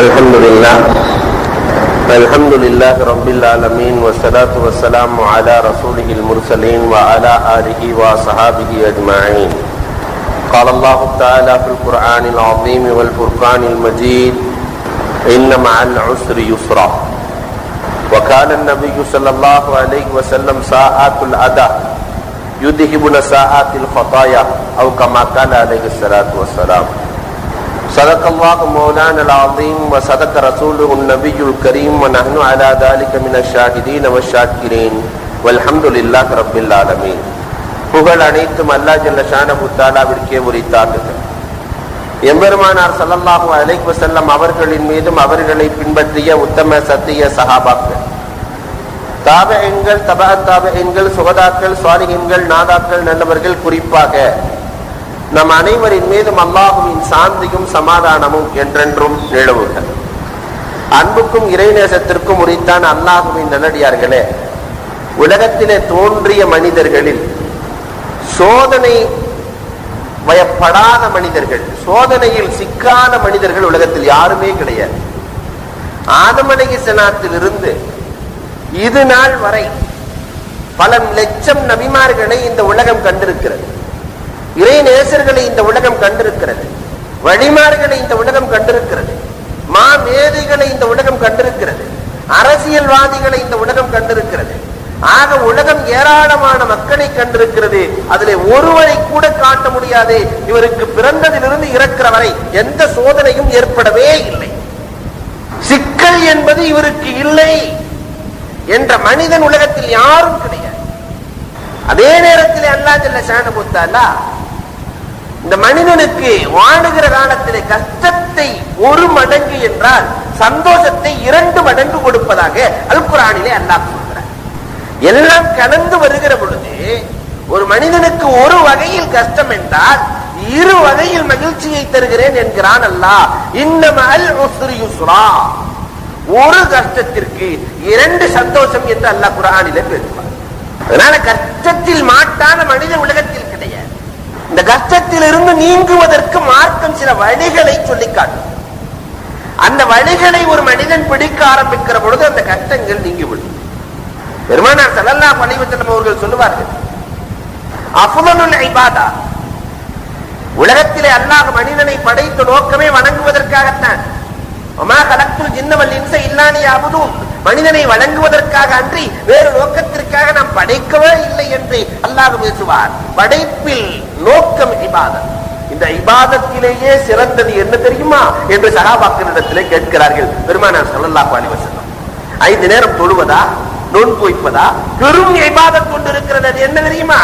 الحمد لله الحمد لله رب العالمين والصلاة والسلام على رسوله المرسلين وعلى آله وصحابه أجمعين. قال الله تعالى في القرآن العظيم والفرقان المجيد، إن مع العسر يسرا. وقال النبي صلى الله عليه وسلم ساعات الأدى يذهبن ساعات الخطايا، أو كما قال عليه الصلاة والسلام. صدق الله مولانا العظيم وصدق رسوله النبي الكريم ونحن على ذلك من الشاهدين والشاكرين والحمد لله رب العالمين புகழ் அனைத்தும் அல்லா ஜல்ல ஷானபு தாலாவிற்கே உரித்தாக்குக எம்பெருமானார் ஸல்லல்லாஹு அலைஹி வஸல்லம் அவர்களின் மீதும் அவர்களை பின்பற்றிய உத்தம சத்திய சஹாபாக்கள் தாபெண்கள் தபா தாபெண்கள் சுகதாக்கள் சுவாலிகன்கள் நாதாக்கள் நல்லவர்கள் குறிப்பாக நம் அனைவரின் மீதும் அல்லாஹுவின் சாந்தியும் சமாதானமும் என்றென்றும் நிலவுக. அன்புக்கும் இறைநேசத்திற்கும் உரித்தான் அல்லாஹுவின் நல்லடியார்களே உலகத்திலே தோன்றிய மனிதர்களில் சோதனை வயப்படாத மனிதர்கள் சோதனையில் சிக்காத மனிதர்கள் உலகத்தில் யாருமே கிடையாது. ஆதமலகி இருந்து இது நாள் வரை பல லட்சம் நபிமார்களை இந்த உலகம் கண்டிருக்கிறது. இறை நேசர்களை இந்த உலகம் கண்டிருக்கிறது. வழிமார்களை இந்த உலகம் கண்டிருக்கிறது. மா மேதைகளை இந்த உலகம் கண்டிருக்கிறது. அரசியல்வாதிகளை இந்த உலகம் கண்டிருக்கிறது. ஆக உலகம் ஏராளமான மக்களை கண்டிருக்கிறது. அதிலே ஒருவரை கூட காட்ட முடியாது இவருக்கு பிறந்ததிலிருந்து இறக்கிற வரை எந்த சோதனையும் ஏற்படவே இல்லை. சிக்கல் என்பது இவருக்கு இல்லை என்ற மனிதன் உலகத்தில் யாரும் கிடையாது. அதே நேரத்தில் அல்லா ஜல்ல ஷானபுத்தாலா இந்த மனிதனுக்கு வாழுகிற காலத்திலே கஷ்டத்தை ஒரு மடங்கு என்றால் சந்தோஷத்தை இரண்டு மடங்கு கொடுப்பதாக அல் குரானிலே அல்லாஹ் சொல்கிறார் எல்லாம் கலந்து வருகிற பொழுது ஒரு மனிதனுக்கு ஒரு வகையில் கஷ்டம் என்றால் இரு வகையில் மகிழ்ச்சியை தருகிறேன் என்கிறான் அல்லாஹ். இன்னமல் உஸ்ரி யுஸ்ரா. ஒரு கஷ்டத்திற்கு இரண்டு சந்தோஷம் என்று அல்லாஹ் குரானிலே பேசுவார் அதனால கஷ்டத்தில் மாட்டான மனித உலகத்தில் இந்த கஷ்டத்தில் இருந்து நீங்குவதற்கு மார்க்கம் சில வழிகளை சொல்லி காட்டும். அந்த வழிகளை ஒரு மனிதன் பிடிக்க ஆரம்பிக்கிற பொழுது அந்த கஷ்டங்கள் நீங்கிவிடும். பெருமானார் சல்லல்லா பணிவச்சலம் அவர்கள் சொல்லுவார்கள் அஃபுதலுல் ஐபாதா உலகத்திலே அல்லாஹ் மனிதனை படைத்த நோக்கமே வணங்குவதற்காகத்தான். மனிதனை வழங்குவதற்காக அன்றி வேறு நோக்கத்திற்காக நாம் படைக்கவே இல்லை என்று அல்லாஹ் பேசுவார். படைப்பில் நோக்கம் இபாதம் இந்த இபாதத்திலேயே சிறந்தது என்ன தெரியுமா என்று சகாபாக்களிடத்திலே கேட்கிறார்கள். பெருமானார் சொல்லல்லா அலைஹி ஐந்து நேரம் தொழுவதா? நோன்பு வைப்பதா? பெரும் இபாதம் கொண்டிருக்கிறது. அது என்ன தெரியுமா?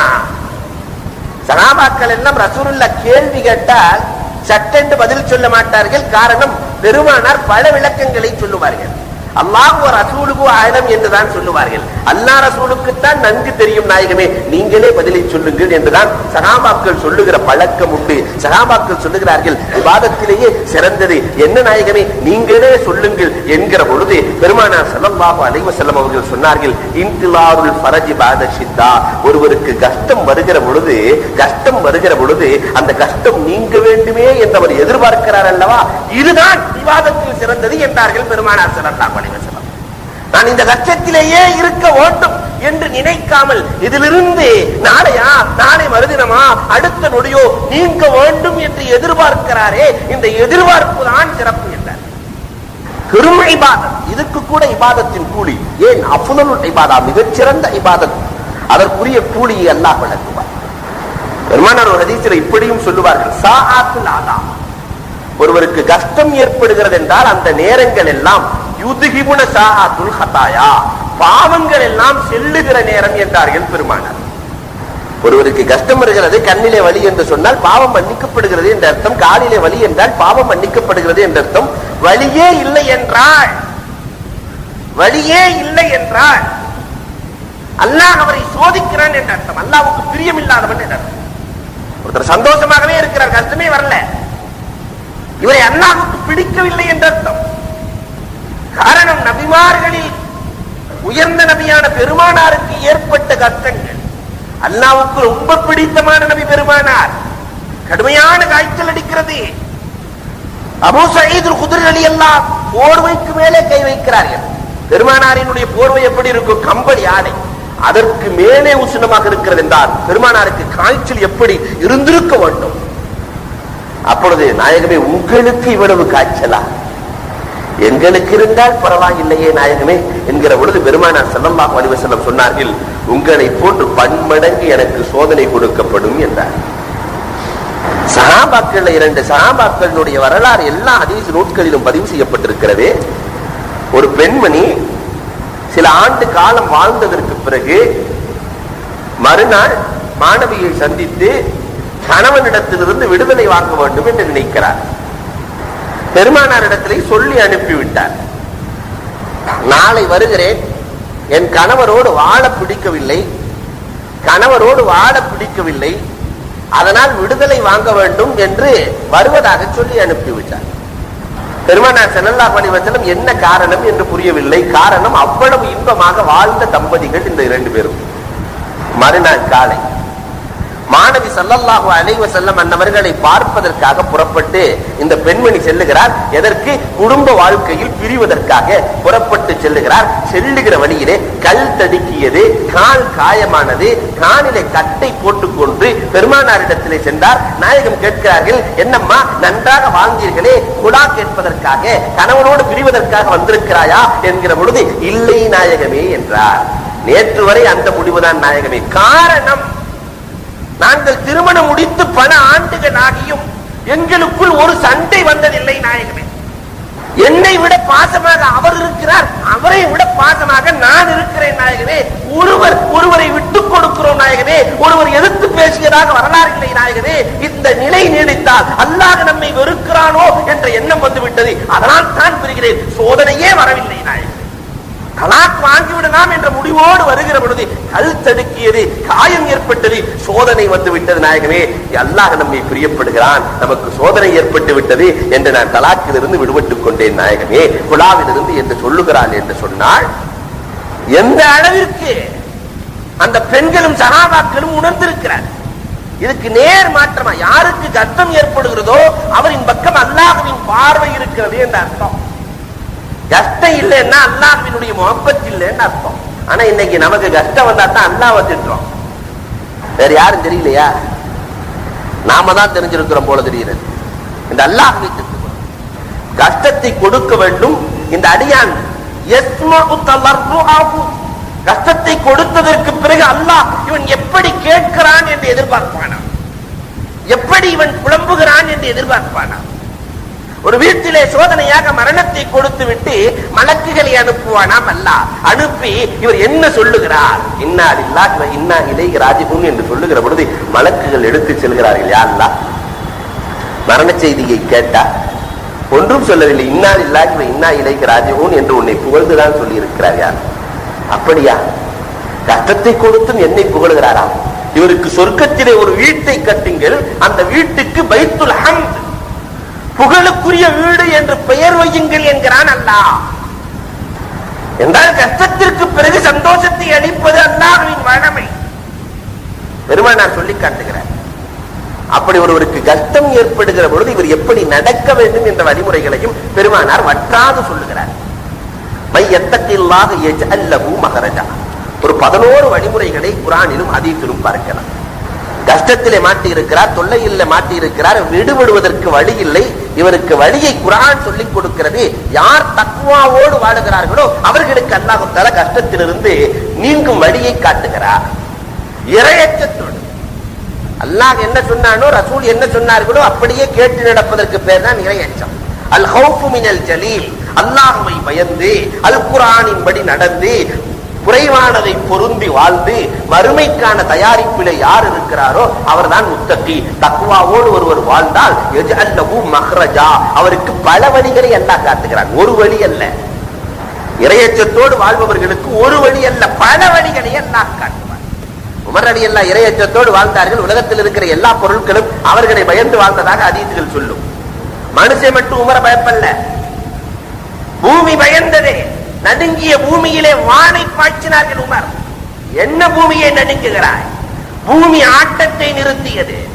சகாபாக்கள் எல்லாம் ரசூலுல்லா கேள்வி கேட்டால் சட்டென்று பதில் சொல்ல மாட்டார்கள். காரணம் பெருமானார் பல விளக்கங்களை சொல்லுவார்கள். அல்லாஹ் ஒரு ரசூலுக்கு ஆயிரம் என்றுதான் சொல்லுவார்கள். அல்லா ரசூலுக்குத்தான் நன்கு தெரியும் நாயகமே நீங்களே பதிலை சொல்லுங்கள் என்றுதான் சகாபாக்கள் சொல்லுகிற பழக்கம் உண்டு. சகாபாக்கள் சொல்லுகிறார்கள் விவாதத்திலேயே சிறந்தது. என்ன நாயகமே நீங்களே சொல்லுங்கள் என்கிற பொழுது பெருமானார் செல்லம்பாபு அலைவ செல்லம் அவர்கள் சொன்னார்கள் இன்திலாருல் பரஜி பாத சித்தா ஒருவருக்கு கஷ்டம் வருகிற பொழுது கஷ்டம் வருகிற பொழுது அந்த கஷ்டம் நீங்க வேண்டுமே என்று அவர் எதிர்பார்க்கிறார் அல்லவா? இதுதான் விவாதத்தில் சிறந்தது என்றார்கள் பெருமானார் செல்லல்லா நான் இந்த கஷ்டத்திலேயே இருக்க வேண்டும் என்று நினைக்காமல் இதிலிருந்து நாளையா? நாளை மறுதினமா? அடுத்த நொடியோ? நீங்க வேண்டும் என்று எதிர்பார்க்கிறாரே இந்த எதிர்பார்ப்பு தான் சிறப்பு என்றார். பெரும் இபாதத். இதுக்கு கூட இபாதத்தின் கூலி. ஏன்? அஃபுதல் இபாதா மிகச்சிறந்த இபாதத். அதற்குரிய கூலியை அல்லாஹ் வழங்குவார். பெருமானார் ஒரு ஹதீசில் இப்படியும் சொல்லுவார்கள். சாஆத்துல் ஆதா. ஒருவருக்கு கஷ்டம் ஏற்படுகிறது என்றால் அந்த நேரங்கள் எல்லாம் யுதுகிபுன சாஹாத்துல் ஹதாயா பாவங்கள் எல்லாம் செல்லுகிற நேரம் என்றார்கள் பெருமானார். ஒருவருக்கு கஷ்டம் வருகிறது கண்ணிலே வலி என்று சொன்னால் பாவம் மன்னிக்கப்படுகிறது என்ற அர்த்தம் காலிலே வலி என்றால் பாவம் மன்னிக்கப்படுகிறது என்ற அர்த்தம். வழியே இல்லை என்றால் வழியே இல்லை என்றால் அல்லாஹ் அவரை சோதிக்கிறான் என்ற அர்த்தம். அல்லாவுக்கு பிரியம் இல்லாதவன் என்ற அர்த்தம். ஒருத்தர் சந்தோஷமாகவே இருக்கிறார் கஷ்டமே வரல. இவரை அல்லாவுக்கு பிடிக்கவில்லை என்ற அர்த்தம். காரணம் நபிமார்களில் உயர்ந்த நபியான பெருமானாருக்கு ஏற்பட்ட கஷ்டங்கள். அல்லாவுக்கு ரொம்ப பிடித்தமான நபி பெருமானார். கடுமையான காய்ச்சல் அடிக்கிறது. அபூ சயீத் குதிரை அலி எல்லாம் போர்வைக்கு மேலே கை வைக்கிறார்கள். பெருமானாரினுடைய போர்வை எப்படி இருக்கும்? கம்பளி ஆடை. அதற்கு மேலே உஷ்ணமாக இருக்கிறது என்றால் பெருமானாருக்கு காய்ச்சல் எப்படி இருந்திருக்க வேண்டும்? அப்பொழுது நாயகமே உங்களுக்கு இவ்வளவு காய்ச்சலா? எங்களுக்கு இருந்தால் பரவாயில்லையே நாயகமே என்கிற பொழுது பெருமானார் செல்லம்மா அலைஹி சொன்னார்கள் உங்களை போன்று பன்மடங்கு எனக்கு சோதனை கொடுக்கப்படும் என்றார். சகாபாக்கள் இரண்டு சகாபாக்களுடைய வரலாறு எல்லா அதிக நூட்களிலும் பதிவு செய்யப்பட்டிருக்கிறது. ஒரு பெண்மணி சில ஆண்டு காலம் வாழ்ந்ததற்கு பிறகு மறுநாள் மாணவியை சந்தித்து கணவனிடத்திலிருந்து விடுதலை வாங்க வேண்டும் என்று நினைக்கிறார். பெருமானாரிடத்திலே சொல்லி அனுப்பிவிட்டார். நாளை வருகிறேன். என் கணவரோடு வாழ பிடிக்கவில்லை. கணவரோடு வாழ பிடிக்கவில்லை. அதனால் விடுதலை வாங்க வேண்டும் என்று வருவதாக சொல்லி அனுப்பிவிட்டார். பெருமானார் செல்லல்லா அலைஹி என்ன காரணம் என்று புரியவில்லை. காரணம் அவ்வளவு இன்பமாக வாழ்ந்த தம்பதிகள் இந்த இரண்டு பேரும். மறுநாள் காலை மாணவி சல்லல்லாஹு அலைவ செல்லம் அன்னவர்களை பார்ப்பதற்காக புறப்பட்டு இந்த பெண்மணி செல்லுகிறார். எதற்கு? குடும்ப வாழ்க்கையில் பிரிவதற்காக புறப்பட்டு செல்லுகிறார். செல்லுகிற வழியிலே கல் தடுக்கியது கால் காயமானது காலிலே கட்டை போட்டுக்கொண்டு பெருமானாரிடத்திலே சென்றார். நாயகம் கேட்கிறார்கள் என்னம்மா நன்றாக வாழ்ந்தீர்களே குடா கேட்பதற்காக கணவனோடு பிரிவதற்காக வந்திருக்கிறாயா? என்கிற பொழுது இல்லை நாயகமே என்றார். நேற்று வரை அந்த முடிவுதான் நாயகமே. காரணம் நாங்கள் திருமணம் முடித்து பல ஆண்டுகள் ஆகியும் எங்களுக்குள் ஒரு சண்டை வந்ததில்லை நாயகமே. என்னை விட பாசமாக அவர் இருக்கிறார். அவரை விட பாசமாக நான் இருக்கிறேன் நாயகனே ஒருவர் ஒருவரை விட்டுக் கொடுக்கிறோம் நாயகனே ஒருவர் எதிர்த்து பேசுகிறதாக வரலாறு இல்லை நாயகனே இந்த நிலை நீடித்தால் அல்லாஹ் நம்மை வெறுக்கிறானோ என்ற எண்ணம் வந்துவிட்டது. அதனால் தான் பெறுகிறேன் சோதனையே வரவில்லை நாயகன் தலாக் வாங்கிவிடலாம் என்ற முடிவோடு வருகிற பொழுது கல் தடுக்கியது காயம் ஏற்பட்டது சோதனை வந்து விட்டது நாயகமே அல்லாஹ் நம்மை பிரியப்படுகிறான். நமக்கு சோதனை ஏற்பட்டு விட்டது என்று நான் தலாக்கிலிருந்து விடுபட்டுக் கொண்டேன் நாயகமே குழாவிலிருந்து என்று சொல்லுகிறாள் என்று சொன்னால் எந்த அளவிற்கு அந்த பெண்களும் சகாபாக்களும் உணர்ந்திருக்கிறார் இதுக்கு நேர் மாற்றமா? யாருக்கு கஷ்டம் ஏற்படுகிறதோ அவரின் பக்கம் அல்லாஹவின் பார்வை இருக்கிறது என்ற அர்த்தம். கஷ்டம் இல்லைன்னா அல்லாஹினுடைய முகப்பத் இல்லைன்னு அர்த்தம். ஆனா இன்னைக்கு நமக்கு கஷ்டம் வந்தா தான் அல்லாஹ் திட்டுறோம். வேற யாரும் தெரியலையா? நாம தான் தெரிஞ்சிருக்கிறோம் போல தெரிகிறது. இந்த அல்லாஹ் கஷ்டத்தை கொடுக்க வேண்டும். இந்த அடியான் கஷ்டத்தை கொடுத்ததற்கு பிறகு அல்லாஹ் இவன் எப்படி கேட்கிறான் என்று எதிர்பார்ப்பானா? எப்படி இவன் புலம்புகிறான் என்று எதிர்பார்ப்பானா? ஒரு வீட்டிலே சோதனையாக மரணத்தை கொடுத்து விட்டு மலக்குகளை அனுப்புவானாம் அல்ல. அனுப்பி இவர் என்ன சொல்லுகிறார்? இன்னா இல்லா இன்னா இலை ராஜிபுன் என்று சொல்லுகிற பொழுது மலக்குகள் எடுத்து செல்கிறார்கள். யா அல்லாஹ் மரண செய்தியை கேட்டா? ஒன்றும் சொல்லவில்லை. இன்னா இல்லா இன்னா இலைக்கு ராஜபூன் என்று உன்னை புகழ்ந்துதான் சொல்லி இருக்கிறார் யார் அப்படியா? கஷ்டத்தை கொடுத்தும் என்னை புகழுகிறாராம் இவருக்கு சொர்க்கத்திலே ஒரு வீட்டை கட்டுங்கள். அந்த வீட்டுக்கு பைத்துல் ஹம்த் புகழுக்குரிய வீடு என்று பெயர் வையுங்கள் என்கிறான் அல்லாஹ். என்றால் கஷ்டத்திற்கு பிறகு சந்தோஷத்தை அளிப்பது அல்லாஹ்வின் வழமை பெருமானார் சொல்லி காட்டுகிறேன். அப்படி ஒருவருக்கு கஷ்டம் ஏற்படுகிற பொழுது இவர் எப்படி நடக்க வேண்டும் என்ற வழிமுறைகளையும் பெருமானார் வற்றாது சொல்லுகிறார். மை எத்தத்தில்லாக அல்லவு மகரஜா ஒரு பதினோரு வழிமுறைகளை குரானிலும் அதீத்திலும் பார்க்கலாம். கஷ்டத்திலே மாட்டி இருக்கிறார் தொல்லையில மாட்டி இருக்கிறார் விடுபடுவதற்கு வழி இல்லை இவருக்கு வழியை குரான் சொல்லிக் கொடுக்கிறது. யார் தக்குவாவோடு வாழுகிறார்களோ அவர்களுக்கு அல்லாஹு தல கஷ்டத்திலிருந்து நீங்கும் வழியை காட்டுகிறார். இரையச்சத்தோடு. அல்லாஹ் என்ன சொன்னானோ ரசூல் என்ன சொன்னார்களோ அப்படியே கேட்டு நடப்பதற்கு பேர் தான் இரையச்சம். அல் ஹவுஃபு மினல் ஜலீல். அல்லாஹுவை பயந்து அல் குரானின் படி நடந்து குறைவானதை பொருந்தி வாழ்ந்து மறுமைக்கான தயாரிப்பில யார் இருக்கிறாரோ அவர்தான் முத்தகி. தக்குவாவோடு ஒருவர் வாழ்ந்தால் எஜல்லஹு மஹ்ரஜா. அவருக்கு பல வழிகளை எல்லாம் காத்துக்கிறார் ஒரு வழி அல்ல. இரையச்சத்தோடு வாழ்பவர்களுக்கு ஒரு வழி அல்ல. பல வழிகளை எல்லாம் காட்டுவார் உமர் அலி அல்லா இரையச்சத்தோடு வாழ்ந்தார்கள். உலகத்தில் இருக்கிற எல்லா பொருட்களும் அவர்களை பயந்து வாழ்ந்ததாக அதீதுகள் சொல்லும். மனுஷன் மட்டும் உமர பயப்பல்ல. பூமி பயந்ததே. நடுங்கிய பூமியிலே வானை பாய்ச்சினார்கள் உமர். என்ன பூமியை நடுங்குகிறாய்? பூமி ஆட்டத்தை நிறுத்தியது.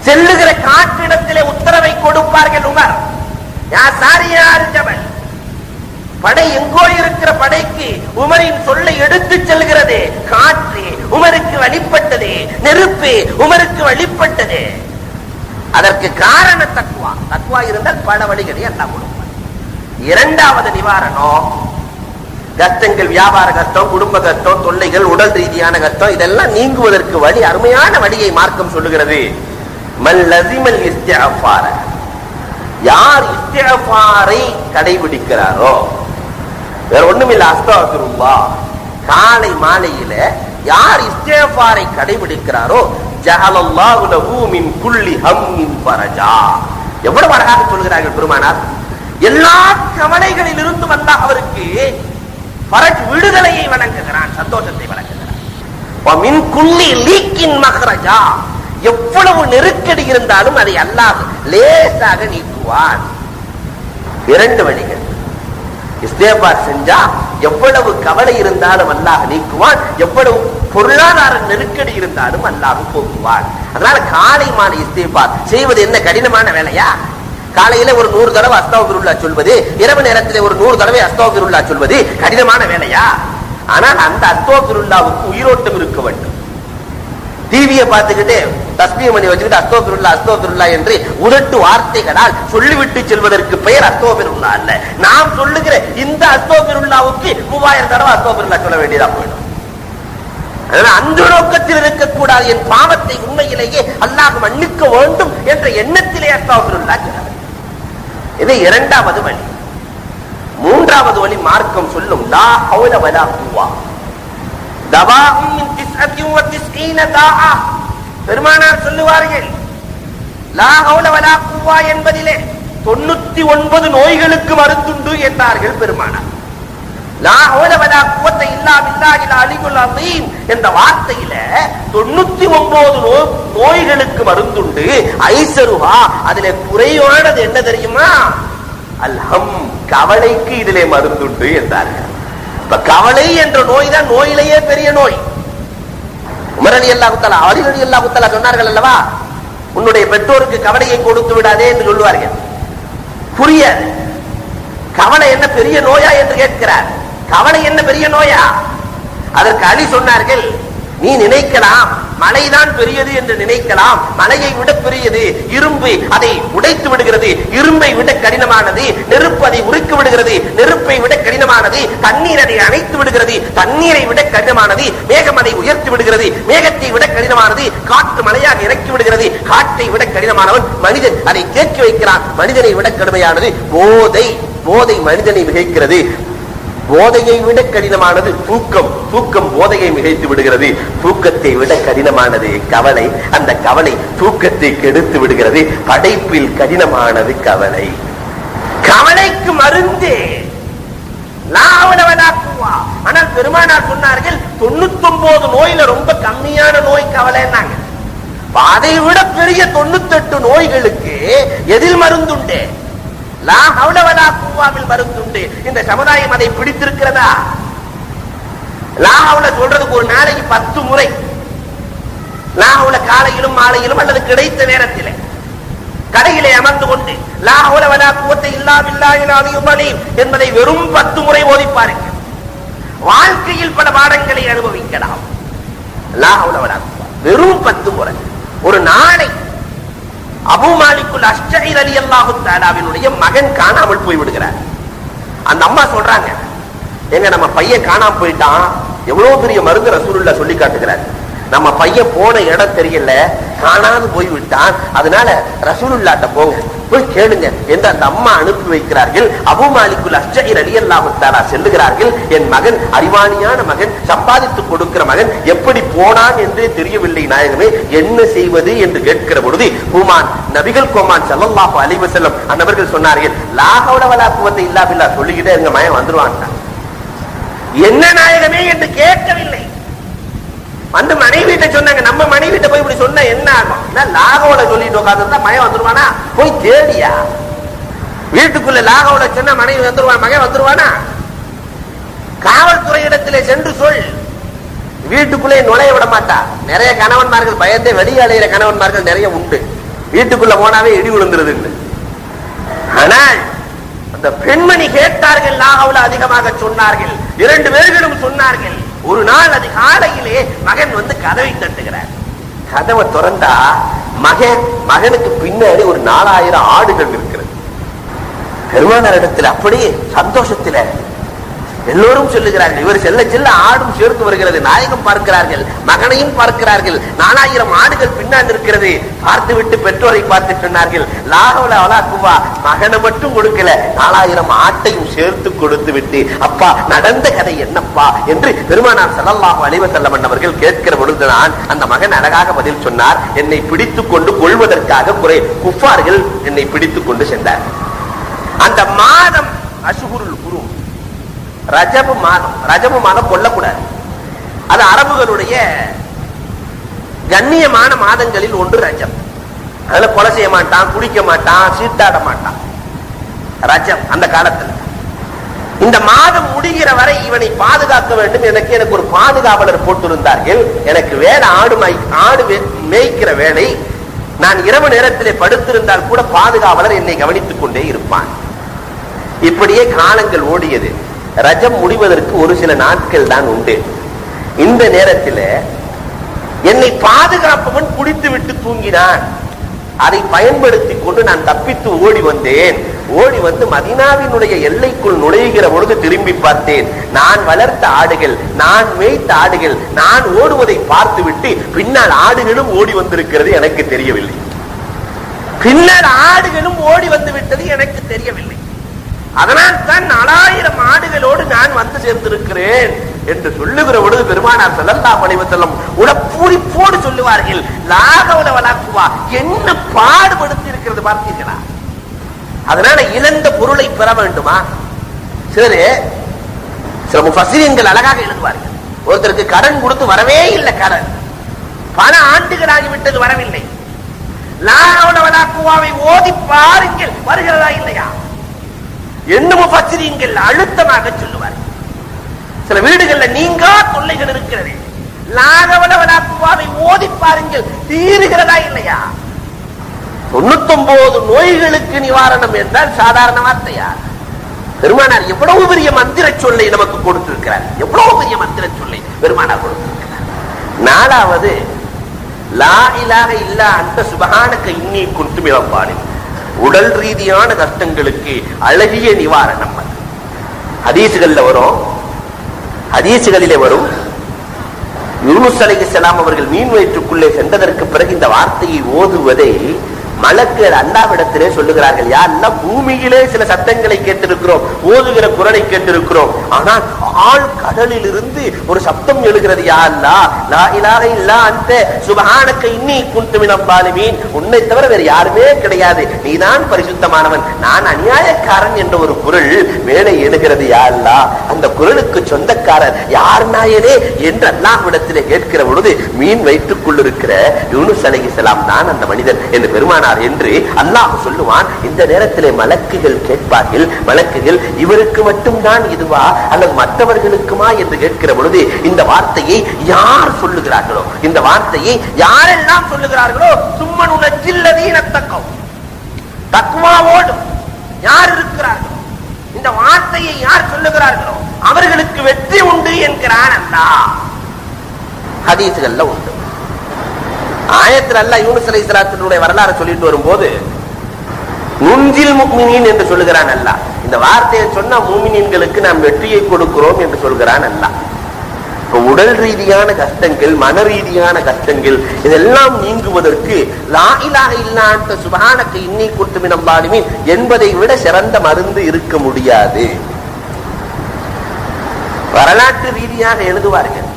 செல்லுகிற காற்றிடத்திலே உத்தரவை கொடுப்பார்கள் உமர். யா சாரியார் ஜபல். படை எங்கோ இருக்கிற படைக்கு உமரின் சொல்லை எடுத்துச் செல்கிறது காற்று உமருக்கு வழிபட்டது நெருப்பு உமருக்கு வழிபட்டது. அதற்கு காரண தக்குவா தக்குவா இருந்தால் பல வழிகளை எல்லாம் கொடுப்பார். இரண்டாவது நிவாரணம் கஷ்டங்கள் வியாபார கஷ்டம் குடும்ப கஷ்டம் தொல்லைகள் உடல் ரீதியான கஷ்டம் இதெல்லாம் நீங்குவதற்கு வழி அருமையான வழியை மார்க்கம் சொல்லுகிறது. மல்லசிமல் யார் இஸ்தியாரை கடைபிடிக்கிறாரோ? வேற ஒண்ணுமில்ல அஸ்தகருல்லா காலை மாலையில யார் இஸ்திஃபாரை கடைபிடிக்கிறாரோ? ஜஹலல்லாஹு லஹு மின் குல்லி ஹம்மின் பரஜா எவ்வளவு அழகாக சொல்கிறார்கள் பெருமானார். எல்லா கவலைகளில் இருந்து அல்லாஹ் அவருக்கு ஃபரஜ் விடுதலையை வணங்குகிறான் சந்தோஷத்தை வழங்குகிறான் வமின் லீக்கின் எவ்வளவு நெருக்கடி இருந்தாலும் அதை அல்லாஹ் லேசாக நீக்குவான். இரண்டு வழிகள். இஸ்தேபார் செஞ்சா எவ்வளவு கவலை இருந்தாலும் அல்லாஹ் நீக்குவான். எவ்வளவு பொருளாதார நெருக்கடி இருந்தாலும் அல்லாஹ் போக்குவான். அதனால காலை மாலை இஸ்தேபார் செய்வது என்ன கடினமான வேலையா? காலையில ஒரு நூறு தடவை அஸ்தவபிருல்லா சொல்வது இரவு நேரத்தில் ஒரு நூறு தடவை அஸ்தவபிருல்லா சொல்வது கடினமான வேலையா? ஆனால் அந்த அஸ்தோபிருல்லாவுக்கு உயிரோட்டம் இருக்க வேண்டும். டிவியை பார்த்துக்கிட்டு தஸ்மிய மணி வச்சுக்கிட்டு அஸ்தோபிருல்லா அஸ்தோபிருல்லா என்று உதட்டு வார்த்தைகளால் சொல்லிவிட்டு செல்வதற்கு பெயர் அஸ்தோபிருல்லா அல்ல. நாம் சொல்லுகிற இந்த அஸ்தோபிருல்லாவுக்கு மூவாயிரம் தடவை அஸ்தோபிருல்லா சொல்ல வேண்டியதா போயிடும். அதனால அந்த நோக்கத்தில் இருக்கக்கூடாது என் பாவத்தை உண்மையிலேயே அல்லாஹ் மன்னிக்க வேண்டும் என்ற எண்ணத்திலே அஸ்தோபிருல்லா சொல்ல இது இரண்டாவது வழி. மூன்றாவது வழி மார்க்கம் சொல்லும் லா ஹவுல வலா குவா தவாஹும் மின் திஸ்அத்தின் வ திஸ்ஈன தாஆ. பெருமானார் சொல்லுவார்கள் லா ஹவுல வலா குவா என்பதிலே தொண்ணூத்தி ஒன்பது நோய்களுக்கு மருந்துண்டு என்றார்கள் பெருமானார். என்ற வார்த்தையில தொண்ணூத்தி ஒன்பது நோய்களுக்கு மருந்துண்டு ஐசருவா அதுல குறையோடது என்ன தெரியுமா அல்ஹம் கவலைக்கு இதிலே மருந்துண்டு என்றார்கள் இப்ப கவலை என்ற நோய் தான் நோயிலேயே பெரிய நோய் உமர் அல்லா அல்லாஹு தஆலா அல்லா அலி சொன்னார்கள் அல்லவா உன்னுடைய பெற்றோருக்கு கவலையை கொடுத்து விடாதே என்று சொல்லுவார்கள். புரியாது. கவலை என்ன பெரிய நோயா என்று கேட்கிறார். கவலை என்ன பெரிய நோயா? அதற்கு அலி சொன்னார்கள் நீ நினைக்கலாம் மலைதான் பெரியது என்று நினைக்கலாம். மலையை விட பெரியது இரும்பு அதை உடைத்து விடுகிறது. இரும்பை விட கடினமானது நெருப்பு அதை உருக்கி விடுகிறது. நெருப்பை விட கடினமானது தண்ணீர் அதை அணைத்து விடுகிறது. தண்ணீரை விட கடினமானது மேகம் அதை உயர்த்தி விடுகிறது. மேகத்தை விட கடினமானது காற்று மலையாக இறக்கி விடுகிறது. காற்றை விட கடினமானவன் மனிதன் அதை தேக்கி வைக்கிறான். மனிதனை விட கடுமையானது போதை போதை மனிதனை மிகைக்கிறது. போதையை விட கடினமானது தூக்கம். தூக்கம் போதையை மிகைத்து விடுகிறது. தூக்கத்தை விட கடினமானது கவலை. அந்த கவலை தூக்கத்தை கெடுத்து விடுகிறது. படைப்பில் கடினமானது கவலை. கவலைக்கு மருந்து. ஆனால் பெருமானார் சொன்னார்கள் தொண்ணூத்தி ஒன்பது நோயில ரொம்ப கம்மியான நோய் கவலைன்னாங்க. அதை விட பெரிய தொண்ணூத்தெட்டு நோய்களுக்கு எதில் மருந்துண்டு? லா ஹவுல வலா மருந்துண்டு இந்த சமுதாயம் அதை பிடித்திருக்கிறதா? லா ஹவுல சொல்றதுக்கு ஒரு நாளைக்கு பத்து முறை. லாஹவுல காலையிலும் மாலையிலும் அல்லது கிடைத்த நேரத்திலே. கடையிலே அமர்ந்து கொண்டு லா ஹவுல வலா குவத்தை இல்லா என்பதை வெறும் பத்து முறை ஓதி பாருங்கள் வாழ்க்கையில் பல பாடங்களை அனுபவிக்கலாம். லா ஹவுல வலா வெறும் பத்து முறை. ஒரு நாளை அபு மாலிக்குல் அஷ்டஹிர் அலி அல்லாஹு தாலாவினுடைய மகன் காணாமல் போய் விடுகிறார். அந்த அம்மா சொல்றாங்க எங்க நம்ம பையன் காணாம போயிட்டான். எவ்வளவு பெரிய மருந்து ரசூலுல்லா சொல்லி காட்டுகிறார். நம்ம பையன் போன இடம் தெரியல காணாது போய் விட்டான் அதனால ரசூலுல்லாட்ட போங்க போய் கேளுங்க என்று அந்த அம்மா அனுப்பி வைக்கிறார்கள். அபு மாலிக்குல் அஷ்டஹிர் அலி செல்லுகிறார்கள். என் மகன் அறிவாளியான மகன் சம்பாதித்து கொடுக்கிற மகன் எப்படி போனான் என்றே தெரியவில்லை நாயகமே. என்ன செய்வது என்று கேட்கிற பொழுது ஹூமான் நபிகள் கோமான் செல்லல்லாஹு அலைஹி செல்லம் அன்னவர்கள் சொன்னார்கள் லா வலாக்குவத்தை வலா சொல்லிக்கிட்டே எங்க மயம் வந்துருவான் என்ன நாயகமே என்று கேட்கவில்லை. வந்து மனைவிட்ட சொன்னாங்க நம்ம மனைவிட்ட போய் இப்படி சொன்ன என்ன ஆகும்? இல்ல லாகோல சொல்லிட்டு உட்காந்துருந்தா மயம் வந்துருவானா? போய் தேடியா? வீட்டுக்குள்ள லாகோல சொன்னா மனைவி வந்துருவான் மகன் வந்துருவானா? காவல்துறையிடத்திலே சென்று சொல். வீட்டுக்குள்ளே நுழைய விட மாட்டா. நிறைய கணவன்மார்கள் பயந்தே வெளியாளையிற கணவன்மார்கள் நிறைய உண்டு. வீட்டுக்குள்ள போனாவே இடி விழுந்துருது ஆனால் அந்த பெண்மணி கேட்டார்கள் லாகவுல அதிகமாக சொன்னார்கள். இரண்டு பேர்களும் சொன்னார்கள் ஒரு நாள் அதிகாலையிலே மகன் வந்து கதவை தட்டுகிறார். கதவை திறந்தா மகன் மகனுக்கு பின்னாடி ஒரு நாலாயிரம் ஆடுகள் இருக்கிறது. பெருமானார் இடத்துல அப்படியே சந்தோஷத்துல எல்லோரும் சொல்லுகிறார்கள் இவர் செல்ல செல்ல ஆடும் சேர்த்து வருகிறது நாயகம் பார்க்கிறார்கள் மகனையும் பார்க்கிறார்கள் நாலாயிரம் ஆடுகள் பின்னால் இருக்கிறது பார்த்து விட்டு பெற்றோரை பார்த்து சொன்னார்கள் லாகவல அவலாக்குவா மகனை மட்டும் கொடுக்கல நாலாயிரம் ஆட்டையும் சேர்த்து கொடுத்து விட்டு அப்பா நடந்த கதை என்னப்பா? என்று பெருமானார் செல்லல்லாக அழிவ வஸல்லம் அவர்கள் கேட்கிற பொழுதுதான் அந்த மகன் அழகாக பதில் சொன்னார் என்னை பிடித்துக் கொண்டு கொள்வதற்காக குறை குஃபார்கள் என்னை பிடித்துக் கொண்டு சென்றார் அந்த மாதம் அசுகுருள் குரு ரஜபு மாதம் ரஜபு மாதம் கொல்லக்கூடாது. அது அரபுகளுடைய கண்ணியமான மாதங்களில் ஒன்று ரஜம் அதுல கொலை செய்ய மாட்டான் குடிக்க மாட்டான் சீட்டாட மாட்டான். ரஜம் அந்த காலத்துல. இந்த மாதம் முடிகிற வரை இவனை பாதுகாக்க வேண்டும் எனக்கு எனக்கு ஒரு பாதுகாவலர் போட்டிருந்தார்கள். எனக்கு வேலை ஆடு மை ஆடு மேய்க்கிற வேலை. நான் இரவு நேரத்திலே படுத்திருந்தால் கூட பாதுகாவலர் என்னை கவனித்துக் கொண்டே இருப்பான். இப்படியே காலங்கள் ஓடியது. ரஜம் முடிவதற்கு ஒரு சில நாட்கள் தான் உண்டு. இந்த நேரத்தில் என்னை பாதுகாப்பவன் குடித்து விட்டு தூங்கினான். அதை பயன்படுத்திக் கொண்டு நான் தப்பித்து ஓடி வந்தேன். ஓடி வந்து மதினாவினுடைய எல்லைக்குள் நுழைகிற பொழுது திரும்பி பார்த்தேன். நான் வளர்த்த ஆடுகள் நான் மேய்த்த ஆடுகள் நான் ஓடுவதை பார்த்துவிட்டு பின்னால் ஆடுகளும் ஓடி வந்திருக்கிறது எனக்கு தெரியவில்லை. பின்னர் ஆடுகளும் ஓடி வந்து விட்டது எனக்கு தெரியவில்லை. அதனால் தான் நாலாயிரம் ஆடுகளோடு நான் வந்து சேர்ந்திருக்கிறேன் என்று சொல்லுகிற பொழுது பெருமானார் செல்லல்லா அலைஹி வஸல்லம் உடப்பூரிப்போடு சொல்லுவார்கள் லாகவல வளாக்குவா என்ன பாடுபடுத்தி இருக்கிறது பார்த்தீர்களா? அதனால இழந்த பொருளை பெற வேண்டுமா? சரி சில முஃபஸ்ஸிரீன்கள் அழகாக எழுதுவார்கள் ஒருத்தருக்கு கடன் கொடுத்து வரவே இல்லை கடன் பல ஆண்டுகளாகிவிட்டது வரவில்லை லாகவல வளாக்குவாவை ஓதி பாருங்கள் வருகிறதா இல்லையா? என்னமோ பச்சிரீங்கள் அழுத்தமாக சொல்லுவார் சில வீடுகள்ல நீங்கா தொல்லைகள் இருக்கிறது. லாகவலவலாக்குவாவை ஓதி பாருங்கள் தீருகிறதா இல்லையா? தொண்ணூத்தொன்பது நோய்களுக்கு நிவாரணம் என்றால் சாதாரண வார்த்தையா? பெருமானார் எவ்வளவு பெரிய மந்திர சொல்லை நமக்கு கொடுத்திருக்கிறார். எவ்வளவு பெரிய மந்திர சொல்லை பெருமானார் கொடுத்திருக்கிறார். நாலாவது லா இலாக இல்லா அந்த சுபகானக்க இன்னி குண்டுமிழப்பாடு உடல் ரீதியான கஷ்டங்களுக்கு அழகிய நிவாரணம் அது. ஹதீசுகள்ல வரும். ஹதீசுகளிலே வரும். யூனுஸ் அலைஹிஸ்ஸலாம் அவர்கள் மீன் வயிற்றுக்குள்ளே சென்றதற்கு பிறகு இந்த வார்த்தையை ஓதுவதை மலக்கு அல்லாவிடத்திலே சொல்லுகிறார்கள் யாருன்னா பூமியிலே சில சத்தங்களை கேட்டிருக்கிறோம் ஓதுகிற குரலை கேட்டிருக்கிறோம். ஆனால் ஆள் கடலில் இருந்து ஒரு சப்தம் எழுகிறது யாருன்னா இல்லா அந்த இன்னி உன்னை தவிர வேறு யாருமே கிடையாது. நீதான் பரிசுத்தமானவன். நான் அநியாயக்காரன் என்ற ஒரு குரல் மேலே எழுகிறது யாருல்லா அல்லா அந்த குரலுக்கு சொந்தக்காரர் யார் நாயனே என்று அல்லாஹ்விடத்திலே கேட்கிற பொழுது மீன் வயிற்றுக்குள் இருக்கிற யூனுஸ் அலைஹிஸ்ஸலாம் தான் அந்த மனிதன் என்று பெருமானார் என்று அல்லாஹ் சொல்லுவான். இந்த நேரத்திலே மலக்குகள் கேட்பார்கள். மலக்குகள் இவருக்கு மட்டும்தான் இதுவா? அல்லது மற்றவர்களுக்குமா? என்று கேட்கிற பொழுது இந்த வார்த்தையை யார் சொல்லுகிறார்களோ இந்த வார்த்தையை யாரெல்லாம் சொல்லுகிறார்களோ சும்மன் உணர்ச்சில்லதீனத்தக்கம் தக்குவாவோடும் யார் இருக்கிறார்களோ இந்த வார்த்தையை யார் சொல்லுகிறார்களோ அவர்களுக்கு வெற்றி உண்டு என்கிறான் அல்லாஹ். ஹதீசுகள்ல உண்டு. ஆயத்தில் அல்ல யூனுஸ் அலைஹிஸ்ஸலாத்தினுடைய வரலாறு சொல்லிட்டு வரும்போது நுஞ்சில் முக்மினின் என்று சொல்லுகிறான் அல்லா இந்த வார்த்தையை சொன்னா மூமினின்களுக்கு நாம் வெற்றியை கொடுக்கிறோம் என்று சொல்கிறான் அல்லாஹ். உடல் ரீதியான கஷ்டங்கள் மன ரீதியான கஷ்டங்கள் இதெல்லாம் நீங்குவதற்கு லா இல்லாத இல்லா அன்த சுபஹானக இன்னி என்பதை விட சிறந்த மருந்து இருக்க முடியாது. வரலாற்று ரீதியாக எழுதுவார்கள்.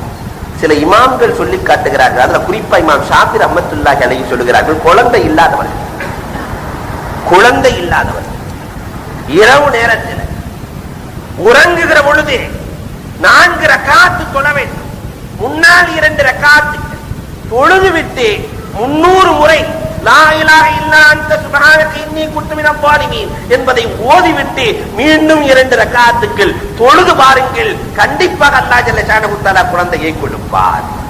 சில இமாம்கள் சொல்லி காட்டுகிறார்கள். அதுல குறிப்பா இமாம் ஷாபிர் அஹமத்துல்லா அலைஹி சொல்லுகிறார்கள் குழந்தை இல்லாதவர்கள் குழந்தை இல்லாதவர் இரவு நேரத்தில் உறங்குகிற பொழுது நான்கு ரக்காத்து தொழ வேண்டும். முன்னால் இரண்டு ரக்காத்து தொழுது விட்டு முன்னூறு முறை என்பதை ஓதிவிட்டு மீண்டும் இரண்டு ரக்காத்துக்கள் தொழுது பாருங்கள். கண்டிப்பாக ஜல்ல குழந்தையை கொடுப்பார்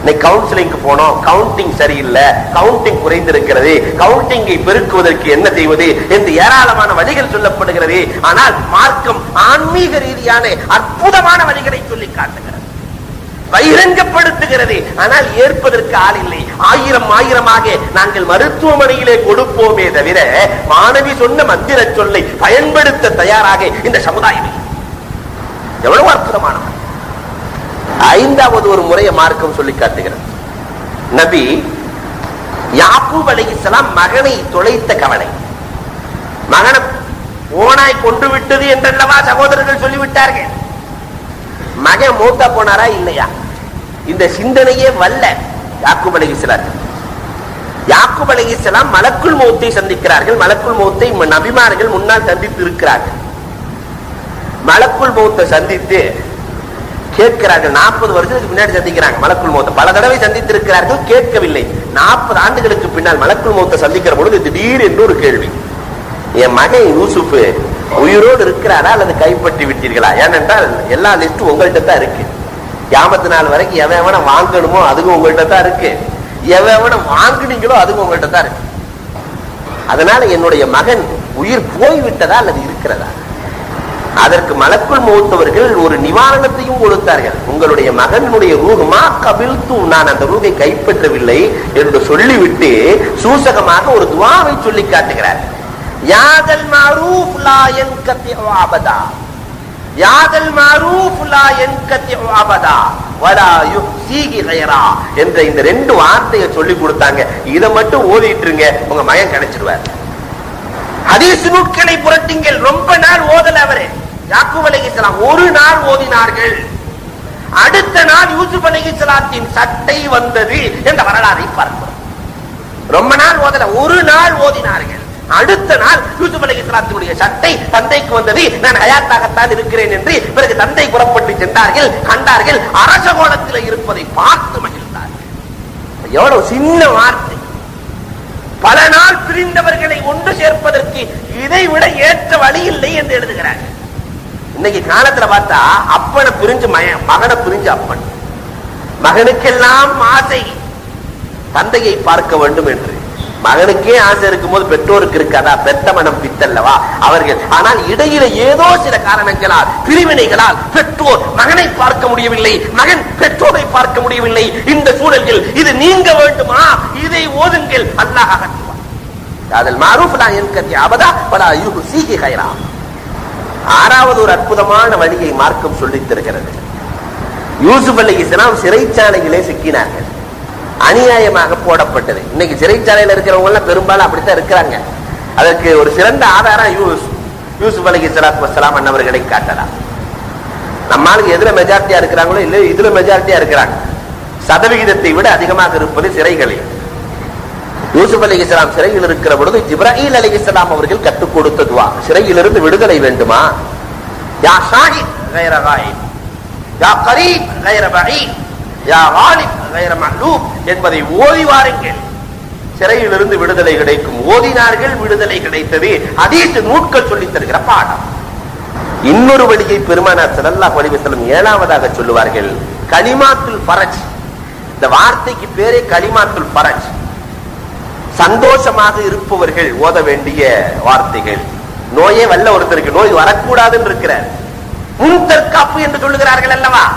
இன்னைக்கு கவுன்சிலிங்க்கு போனோம். கவுண்டிங் சரியில்லை. கவுண்டிங் குறைந்திருக்கிறது. கவுண்டிங்கை பெருக்குவதற்கு என்ன செய்வது என்று ஏராளமான வழிகள் சொல்லப்படுகிறது. ஆனால் மார்க்கம் ஆன்மீக ரீதியான அற்புதமான வழிகளை சொல்லி காட்டு பகிரங்கப்படுத்துகிறது. ஆனால் ஏற்பதற்கு ஆள் இல்லை. ஆயிரம் ஆயிரமாக நாங்கள் மருத்துவமனையிலே கொடுப்போமே தவிர மாணவி சொன்ன மந்திர சொல்லை பயன்படுத்த தயாராக இந்த சமுதாயம் எவ்வளவு அற்புதமானவர் ஐந்தாவது ஒரு முறையை மார்க்கம் சொல்லி காட்டுகிறது. நபி யாக்கூப் அலைஹிஸ்ஸலாம் மகனை தொலைத்த கவலை. மகனை ஓனாய் கொண்டு விட்டது என்றல்லவா சகோதரர்கள் சொல்லிவிட்டார்கள். மகன் மூத்தா போனாரா இல்லையா? இந்த சிந்தனையே வல்ல யாக்கூப் அலைஹிஸ்ஸலாம் யாக்கூப் அலைஹிஸ்ஸலாம் மலக்குள் மௌத்தை சந்திக்கிறார்கள். மலக்குள் மௌத்தை நபிமார்கள் முன்னால் சந்தித்து இருக்கிறார்கள் மலக்குள் மௌத்தை சந்தித்து கேட்கிறார்கள். நாற்பது வருஷத்துக்கு பின்னாடி சந்திக்கிறாங்க மலக்குள் மௌத்த. பல தடவை சந்தித்து இருக்கிறார்கள் கேட்கவில்லை. நாற்பது ஆண்டுகளுக்கு பின்னால் மலக்குள் மௌத்த சந்திக்கிற பொழுது திடீர் என்று ஒரு கேள்வி. என் மகன் யூசுப்பு உயிரோடு இருக்கிறாரா அல்லது கைப்பற்றி விட்டீர்களா? ஏனென்றால் எல்லா லிஸ்டும் உங்கள்கிட்ட தான் இருக்கு. கியாமத்து நாள் வரைக்கும் எவன் எவனை வாங்கணுமோ அதுவும் உங்கள்கிட்ட தான் இருக்கு. எவன் எவனை வாங்குனீங்களோ அதுவும் உங்கள்கிட்ட தான் இருக்கு. அதனால என்னுடைய மகன் உயிர் போய்விட்டதா அல்லது இருக்கிறதா? அதற்கு மலக்குள் மூத்தவர்கள் ஒரு நிவாரணத்தையும் கொடுத்தார்கள். உங்களுடைய மகனுடைய ரூகமா கவிழ்த்து நான் அந்த ரூகை கைப்பற்றவில்லை என்று சொல்லிவிட்டு சூசகமாக ஒரு துவாவை சொல்லி காட்டுகிறார். யாதல் மாறு யாதல் அபதா வலா யுஹ்சீகி கைரா என்ற இந்த ரெண்டு வார்த்தையை சொல்லி கொடுத்தாங்க. இதை மட்டும் ஓதிட்டு இருங்க. உங்க மயம் கிடைச்சிருவார். ஹதீஸ் நூட்களை புரட்டிங்கள். ரொம்ப நாள் ஓதல அவரு. யாக்கூப் அலைஹிஸ்ஸலாம் ஒரு நாள் ஓதினார்கள். அடுத்த நாள் யூசுப் அலைஹிஸ்ஸலாத்தின் சட்டை வந்தது என்ற வரலாறை பார்க்கிறோம். ரொம்ப நாள் ஓதல. ஒரு நாள் ஓதினார்கள். அடுத்த நாள் யூசுப் அலைஹிஸ்ஸலாத்தினுடைய சட்டை தந்தைக்கு வந்தது. நான் ஹயாத்தாகத்தான் இருக்கிறேன் என்று பிறகு தந்தை புறப்பட்டு சென்றார்கள். கண்டார்கள். அரச கோலத்தில் இருப்பதை பார்த்து மகிழ்ந்தார்கள். எவ்வளவு சின்ன வார்த்தை. பல நாள் பிரிந்தவர்களை ஒன்று சேர்ப்பதற்கு இதை விட ஏற்ற வழி இல்லை என்று எழுதுகிறார்கள் இன்னைக்கு காலத்துல பார்த்தா அப்பனை பிரிஞ்சு மகனை பிரிஞ்சு அப்பன். மகனுக்கெல்லாம் ஆசை. தந்தையை பார்க்க வேண்டும் என்று. மகனுக்கே ஆசை இருக்கும்போது பெற்றோருக்கு இருக்காதா? பெத்த மனம் பித்தல்லவா? அவர்கள் ஆனால் இடையில ஏதோ சில காரணங்களால் பிரிவினைகளால் பெற்றோர் மகனை பார்க்க முடியவில்லை மகன் பெற்றோரை பார்க்க முடியவில்லை. இந்த சூழலில் இது நீங்க வேண்டுமா? இதை ஓதுங்கள். அல்லாஹ் அகற்றுவார் அதில் மாரூஃப் என் கத்தி அபதா பல யுஹு சீகி கைரா. ஆறாவது ஒரு அற்புதமான வழியை மார்க்கம் சொல்லித் தருகிறது. யூசுப் அலி இஸ்லாம் சிறைச்சாலையிலே சிக்கினார்கள். அநியாயமாக போடப்பட்டது. இன்னைக்கு சிறைச்சாலையில் இருக்கிறவங்க எல்லாம் பெரும்பாலும் அப்படித்தான் இருக்கிறாங்க. அதற்கு ஒரு சிறந்த ஆதாரம் யூஸ். யூசுப் அலி சலாத் வசலாம் அன்னவர்களை காட்டலாம். நம்மளுக்கு எதுல மெஜாரிட்டியா இருக்கிறாங்களோ இல்லை இதுல மெஜாரிட்டியா இருக்கிறாங்க. சதவிகிதத்தை விட அதிகமாக இருப்பது சிறைகளில் யூசுப் அலி இஸ்லாம் சிறையில் இருக்கிற பொழுது இப்ராஹிம் அலி இஸ்லாம் அவர்கள் கற்றுக் கொடுத்ததுவா சிறையிலிருந்து விடுதலை வேண்டுமா? யா ஷாஹித் யா கரீப் என்பதை ஓதி வாருங்கள் சிறையில் இருந்து விடுதலை கிடைக்கும் ஓதினார்கள் விடுதலை கிடைத்தது. அதீத்து நூட்கள் சொல்லித் தருகிற பாடம். இன்னொரு வழியை பெருமானார் செல்லல்லா பழிவசலம் ஏழாவதாக சொல்லுவார்கள். களிமாத்துல் பரஜ் இந்த வார்த்தைக்கு பேரே களிமாத்துல் பரஜ் சந்தோஷமாக இருப்பவர்கள் ஓத வேண்டிய வார்த்தைகள். நோயே வல்ல ஒருத்தருக்கு நோய் வரக்கூடாதுன்னு இருக்கிறார். முன் தற்காப்பு என்று சொல்லுகிறார்கள் அல்லவா?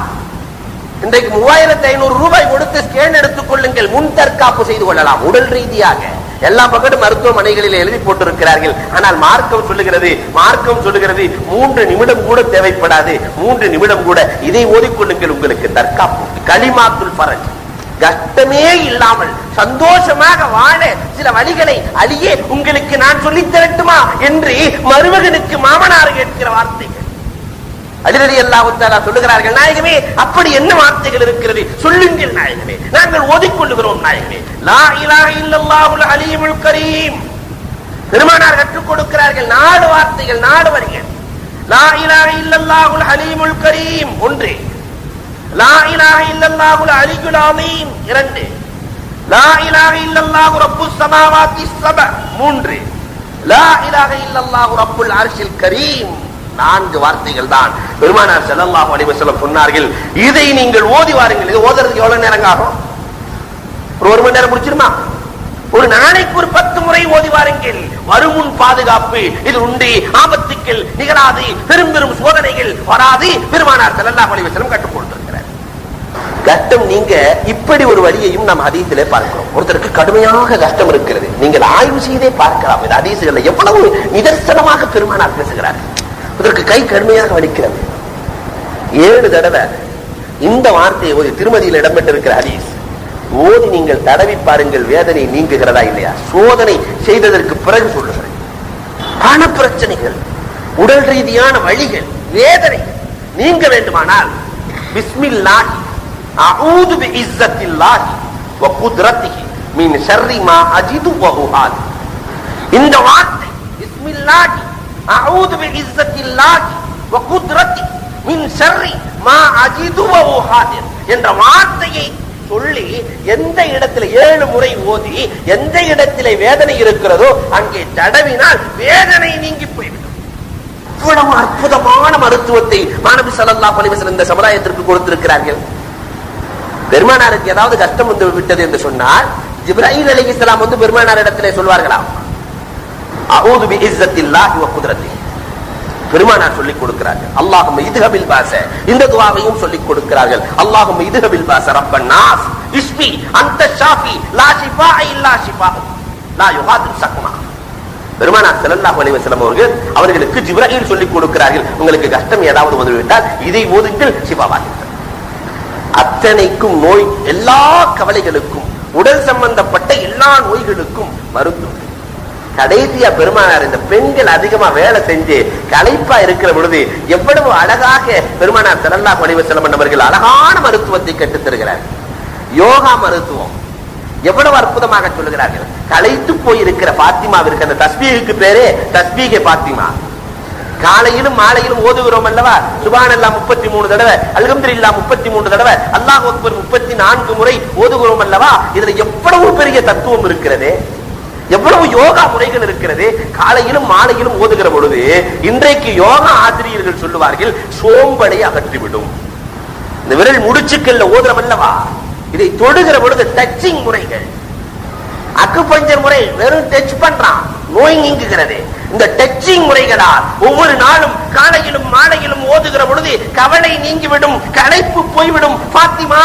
இன்றைக்கு மூவாயிரத்தி ஐநூறு ரூபாய் கொடுத்து ஸ்கேன் எடுத்துக் கொள்ளுங்கள். முன் தற்காப்பு செய்து கொள்ளலாம். உடல் ரீதியாக. எல்லா பக்கமும் மருத்துவமனைகளில் எழுதி போட்டிருக்கிறார்கள். ஆனால் மார்க்கம் சொல்லுகிறது மார்க்கம் சொல்லுகிறது மூன்று நிமிடம் கூட தேவைப்படாது. மூன்று நிமிடம் கூட இதை ஓதிக்கொள்ளுங்கள் உங்களுக்கு தற்காப்பு. களிமாத்துல் பரஜ் கஷ்டமே இல்லாமல் சந்தோஷமாக வாழ சில வழிகளை அழியே. உங்களுக்கு நான் சொல்லித் தரட்டுமா? என்று மருமகனுக்கு மாமனார் கேட்கிற வார்த்தைகள். அதிரடி அல்லாஹுத்தாலா சொல்லுகிறார்கள் நாயகமே அப்படி என்ன வார்த்தைகள் இருக்கிறது? சொல்லுங்கள் நாயகமே. நாங்கள் ஓதிக்கொள்ளுகிறோம் நாயகமே. லா இலாஹ இல்லல்லாஹுல் அலீமுல் கரீம். பெருமானார் கற்றுக் கொடுக்கிறார்கள் நாடு வார்த்தைகள் நாடு வரிகள். லா இலாஹ இல்லல்லாஹுல் அலீமுல் கரீம் ஒன்று. லா இலாஹ இல்லல்லாஹுல் அலியுல் அலீம் இரண்டு. லா இலாஹ இல்லல்லாஹு ரப்புஸ் ஸமாவாத்தி சப மூன்று. லா இலாஹ இல்லல்லாஹு ரப்புல் அர்ஷில் கரீம் நான்கு வார்த்தைகள் தான். பெருமானார் ஸல்லல்லாஹு அலைஹி வஸல்லம் சொன்னார்கள் இதை நீங்கள் ஓதி வாருங்கள். இது ஓதுறதுக்கு எவ்வளவு நேரம் ஆகும்? ஒரு ஒரு மணி நேரம் முடிச்சிருமா? ஒரு நாளைக்கு ஒரு பத்து முறை ஓதி வாருங்கள். வருமுன் பாதுகாப்பு இது உண்டு. ஆபத்துக்கள் நிகழாது. பெரும் பெரும் சோதனைகள் வராது. பெருமானார் ஸல்லல்லாஹு அலைஹி வஸல்லம் கற்றுக் கொடுத்திருக்கிறார். கஷ்டம் நீங்க இப்படி ஒரு வழியையும் நாம் அதீசிலே பார்க்கிறோம். ஒருத்தருக்கு கடுமையாக கஷ்டம் இருக்கிறது. நீங்கள் ஆய்வு செய்தே பார்க்கலாம். இந்த அதீசுகளை எவ்வளவு நிதர்சனமாக பெருமானார் பேசுகிறார். இதற்கு கை கடுமையாக வலிக்கிறது. ஏழு தடவை இந்த வார்த்தையை ஓதி திருமதியில் இடம்பெற்றிருக்கிற ஹதீஸ் ஓதி நீங்கள் தடவி பாருங்கள் வேதனை நீங்குகிறதா இல்லையா? சோதனை செய்ததற்கு பிறகு சொல்லுகிறேன். பண பிரச்சனைகள் உடல் ரீதியான வழிகள் வேதனை நீங்க வேண்டுமானால் பிஸ்மில்லாஹி அஊது பிஇஸ்ஸத்தில்லாஹி வ குத்ரத்திஹி மின் ஷர்ரி மா அஜிது வ இந்த வார்த்தை பிஸ்மில்லாஹி என்ற வார்த்தையை சொல்லி எந்த இடத்துல ஏழு முறை ஓதி எந்த இடத்திலே வேதனை இருக்கிறதோ அங்கே தடவினால் வேதனை நீங்கி போய்விடும். இவ்வளவு அற்புதமான மருத்துவத்தை மாணவி ஸல்லல்லாஹு பலிவசன் இந்த சமுதாயத்திற்கு கொடுத்திருக்கிறார்கள். பெருமானாருக்கு ஏதாவது கஷ்டம் வந்து விட்டது என்று சொன்னால் ஜிப்ராஹிம் இஸ்லாம் வந்து பெருமானார் இடத்திலே சொல்வார்களாம். அஊது பி இஸ்ஸத்தில்லாஹி வ குத்ரத்திஹி பெருமானார் சொல்லிக் கொடுக்கிறார்கள். அல்லாஹும் இதுகபில் பாச இந்த துவாவையும் சொல்லிக் கொடுக்கிறார்கள். அல்லாஹும் இதுகபில் பாச ரப்பன் நாஸ் இஸ்பி அந்த ஷாஃபி லா ஷிஃபா இல்லா ஷிஃபா லா யுஹாது சக்மா. பெருமானார் செல்லல்லாஹு அலைஹி வஸல்லம் அவர்கள் அவர்களுக்கு ஜிப்ராஹீல் சொல்லிக் கொடுக்கிறார்கள். உங்களுக்கு கஷ்டம் ஏதாவது வந்துவிட்டால் இதை ஓதுங்கள் சிவாவாகிறது அத்தனைக்கும் நோய் எல்லா கவலைகளுக்கும் உடல் சம்பந்தப்பட்ட எல்லா நோய்களுக்கும் மருத்துவம் கடைசியா பெருமானார் இந்த பெண்கள் அதிகமா வேலை செஞ்சு களைப்பா இருக்கிற பொழுது எவ்வளவு அழகாக பெருமானார் ஸல்லல்லாஹு பணிவு வஸல்லம் அவர்கள் அழகான மருத்துவத்தை கற்றுத் தருகிறார். யோகா மருத்துவம். எவ்வளவு அற்புதமாக சொல்லுகிறார்கள். களைத்து போயிருக்கிற பாத்திமாவிற்கு அந்த தஸ்பீகுக்கு பேரே தஸ்பீகே பாத்திமா. காலையிலும் மாலையிலும் ஓதுகிறோம் அல்லவா? சுபானல்லா முப்பத்தி மூணு தடவை அல்ஹம்துலில்லா முப்பத்தி மூன்று தடவை அல்லாஹ் முப்பத்தி நான்கு முறை ஓதுகிறோம் அல்லவா? இதுல எவ்வளவு பெரிய தத்துவம் இருக்கிறது? எவ்வளவு யோகா முறைகள் இருக்கிறது? காலையிலும் மாலையிலும் ஓதுகிற பொழுது இன்றைக்கு யோகா ஆசிரியர்கள் சொல்லுவார்கள் சோம்பலை அகற்றிவிடும். இந்த விரல் முடிச்சுக்கல்ல ஓதுறம் அல்லவா? இதை தொடுகிற பொழுது டச்சிங் முறைகள். அக்குபஞ்சர் முறை வெறும் டச் பண்றான் நோய் நீங்குகிறது. இந்த டச்சிங் முறைகளால் ஒவ்வொரு நாளும் காலையிலும் மாலையிலும் ஓதுகிற பொழுது கவலை நீங்கிவிடும் களைப்பு போய்விடும். பாத்திமா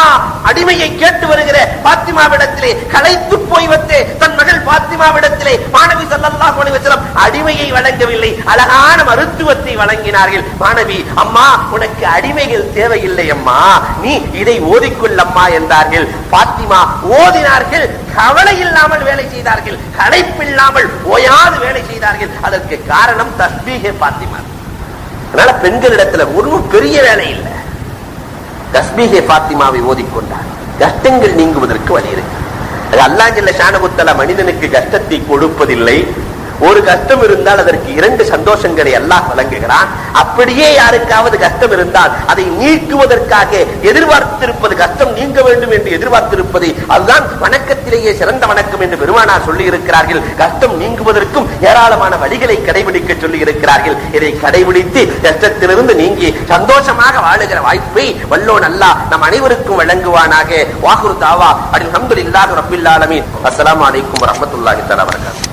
அடிமையை கேட்டு வருகிற பாத்திமாவிடத்திலே களைத்து போய் வந்து தன் மகள் பாத்திமாவிடத்திலே மாணவி ஸல்லல்லாஹு அலைஹி அடிமையை வழங்கவில்லை அழகான மருத்துவத்தை வழங்கினார்கள். மாணவி அம்மா உனக்கு அடிமைகள் தேவையில்லை அம்மா. நீ இதை ஓதிக்கொள்ளம்மா என்றார்கள். பாத்திமா ஓதினார்கள். கவலை இல்லாமல் வேலை செய்தார்கள் களைப்பில்லாமல் ஓயாது வேலை செய்தார்கள். அதற்கு காரணம் தஸ்பீகே பாத்திமா அதனால பெண்களிடத்துல ஒன்றும் பெரிய வேலை இல்லை. தஸ்பீகே பாத்திமாவை ஓதிக்கொண்டார். கஷ்டங்கள் நீங்குவதற்கு வழி இருக்கு. அது அல்லாஹ் ஜல்ல ஷானகுத்தலா மனிதனுக்கு கஷ்டத்தை கொடுப்பதில்லை. ஒரு கஷ்டம் இருந்தால் அதற்கு இரண்டு சந்தோஷங்களை எல்லாம் வழங்குகிறான். அப்படியே யாருக்காவது கஷ்டம் இருந்தால் அதை நீக்குவதற்காக எதிர்பார்த்திருப்பது கஷ்டம் நீங்க வேண்டும் என்று எதிர்பார்த்திருப்பதை அதுதான் வணக்கத்திலேயே சிறந்த வணக்கம் என்று பெருமானார் சொல்லி இருக்கிறார்கள் கஷ்டம் நீங்குவதற்கும் ஏராளமான வழிகளை கடைபிடிக்க சொல்லி இருக்கிறார்கள் இதை கடைபிடித்து கஷ்டத்திலிருந்து நீங்கி சந்தோஷமாக வாழுகிற வாய்ப்பை வல்லோன் அல்லாஹ் நம் அனைவருக்கும் வழங்குவானாக. வாகுரு தாவா. அல்ஹம்துலில்லாஹி இல்லாத ஆலமீன். அஸ்லாம் அலைக்கும் வரஹ்மத்துல்லாஹி தலா வரகாத்து